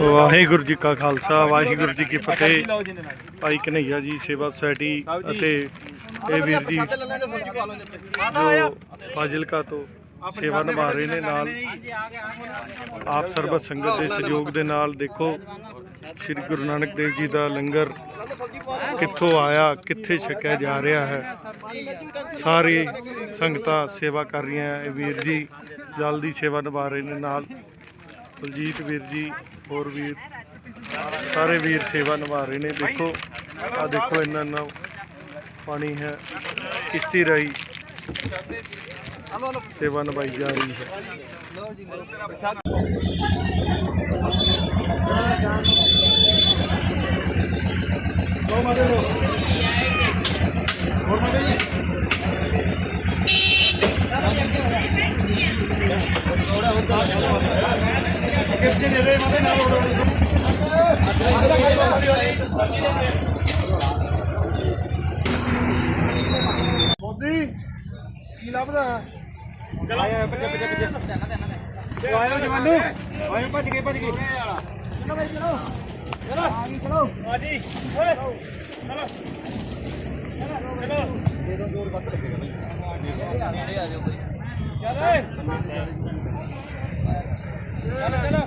ਵਾਹਿਗੁਰੂ ਜੀ ਕਾ ਖਾਲਸਾ, ਵਾਹਿਗੁਰੂ ਜੀ ਕੀ ਫਤਿਹ। ਭਾਈ ਕਨਈਆ ਜੀ, ਸੇਵਾ ਸੁਸਾਇਟੀ ਅਤੇ ਇਹ ਵੀਰ ਜੀ ਜੋ ਫਾਜ਼ਿਲਕਾ ਤੋਂ ਸੇਵਾ ਨਿਭਾ ਰਹੇ ਨੇ ਨਾਲ। ਆਪ ਸਰਬਤ ਸੰਗਤ ਦੇ ਸਹਿਯੋਗ ਦੇ ਨਾਲ ਦੇਖੋ, ਸ੍ਰੀ ਗੁਰੂ ਨਾਨਕ ਦੇਵ ਜੀ ਦਾ ਲੰਗਰ ਕਿੱਥੋਂ ਆਇਆ, ਕਿੱਥੇ ਛਕਿਆ ਜਾ ਰਿਹਾ ਹੈ। ਸਾਰੀ ਸੰਗਤਾਂ ਸੇਵਾ ਕਰ ਰਹੀਆਂ ਇਹ ਵੀਰ ਜੀ ਜਲਦੀ ਸੇਵਾ ਨਿਭਾ ਰਹੇ ਨੇ ਨਾਲ। ਬਲਜੀਤ ਵੀਰ ਜੀ ਹੋਰ ਵੀਰ ਸਾਰੇ ਵੀਰ ਸੇਵਾ ਨਿਭਾ ਰਹੇ ਨੇ। ਦੇਖੋ ਆ ਦੇਖੋ ਇੰਨਾ ਇੰਨਾ ਪਾਣੀ ਹੈ, ਕਿਸ਼ਤੀ ਰਾਹੀਂ ਸੇਵਾ ਨਿਭਾਈ ਜਾ ਰਹੀ ਹੈ। ਮੋਦੀ ਕੀ ਲੱਭਦਾ? ਆਇਆ ਬੱਚੇ ਬੱਚੇ ਬੱਚੇ ਉਹ ਆਇਓ ਜਵਾਨੋ। ਆਇਓ ਭੱਜ ਗਏ ਭੱਜ ਗਏ। ਚਲੋ ਬਈ ਚਲੋ ਚਲੋ ਆ ਚਲੋ ਆਜੀ ਓਏ ਚਲੋ ਚਲੋ ਦੇ ਦੋ ਜੋਰ ਬੱਤ ਲੱਗੇਗਾ ਆ ਜਾਓ। ਬਈ ਚੱਲ ਓਏ ਚਲੋ।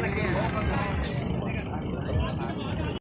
लगे